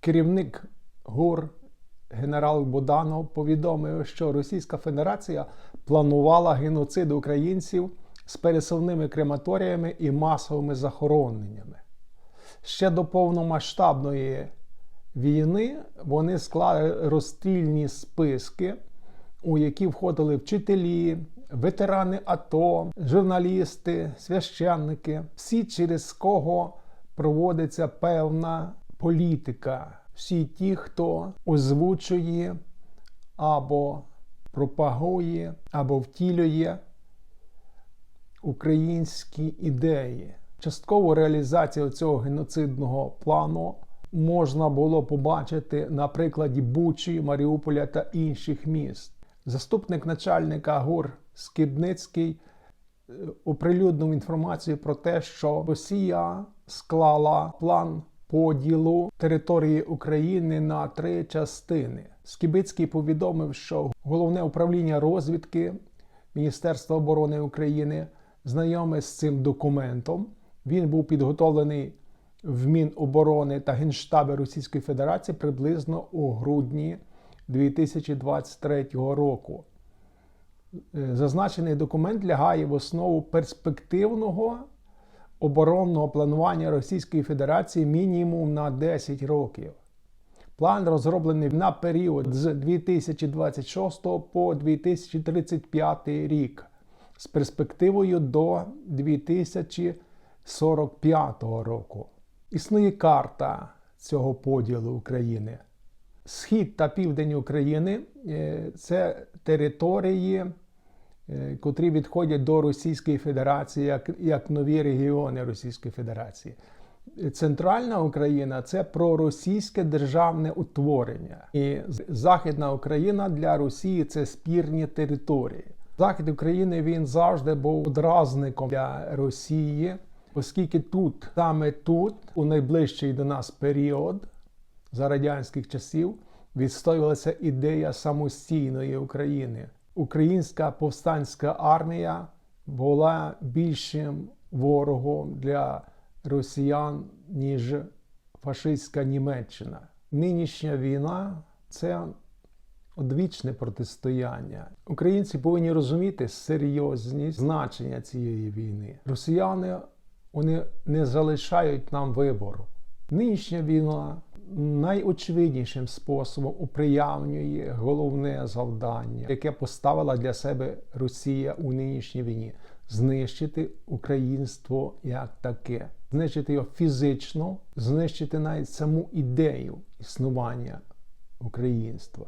Керівник ГУР генерал Буданов повідомив, що Російська Федерація планувала геноцид українців з пересувними крематоріями і масовими захороненнями. Ще до повномасштабної війни вони склали розстрільні списки, у які входили вчителі, ветерани АТО, журналісти, священники, всі, через кого проводиться певна політика. Всі ті, хто озвучує або пропагує, або втілює українські ідеї. Часткову реалізацію цього геноцидного плану можна було побачити на прикладі Бучі, Маріуполя та інших міст. Заступник начальника ГУР Скибницький е, оприлюднив інформацію про те, що Росія склала план поділу території України на три частини. Скибицький повідомив, що головне управління розвідки Міністерства оборони України знайоме з цим документом. Він був підготовлений в Міноборони та Генштабі Російської Федерації приблизно у грудні 2023 року. Е, Зазначений документ лягає в основу перспективного оборонного планування Російської Федерації мінімум на 10 років. План розроблений на період з 2026 по 2035 рік з перспективою до 2045 року. Існує карта цього поділу України. Схід та південь України е, це території, котрі відходять до Російської Федерації як, як нові регіони Російської Федерації. Центральна Україна це проросійське державне утворення. І Західна Україна для Росії це спірні території. Захід України він завжди був одразником для Росії, оскільки тут, саме тут, у найближчий до нас період за радянських часів, відстоювалася ідея самостійної України. Українська повстанська армія була більшим ворогом для росіян, ніж фашистська Німеччина. Нинішня війна це одвічне протистояння. Українці повинні розуміти серйозність значення цієї війни. Росіяни вони не залишають нам вибору. Нинішня війна найочевиднішим способом уприявнює головне завдання, яке поставила для себе Росія у нинішній війні знищити українство як таке, знищити його фізично, знищити навіть саму ідею існування українства.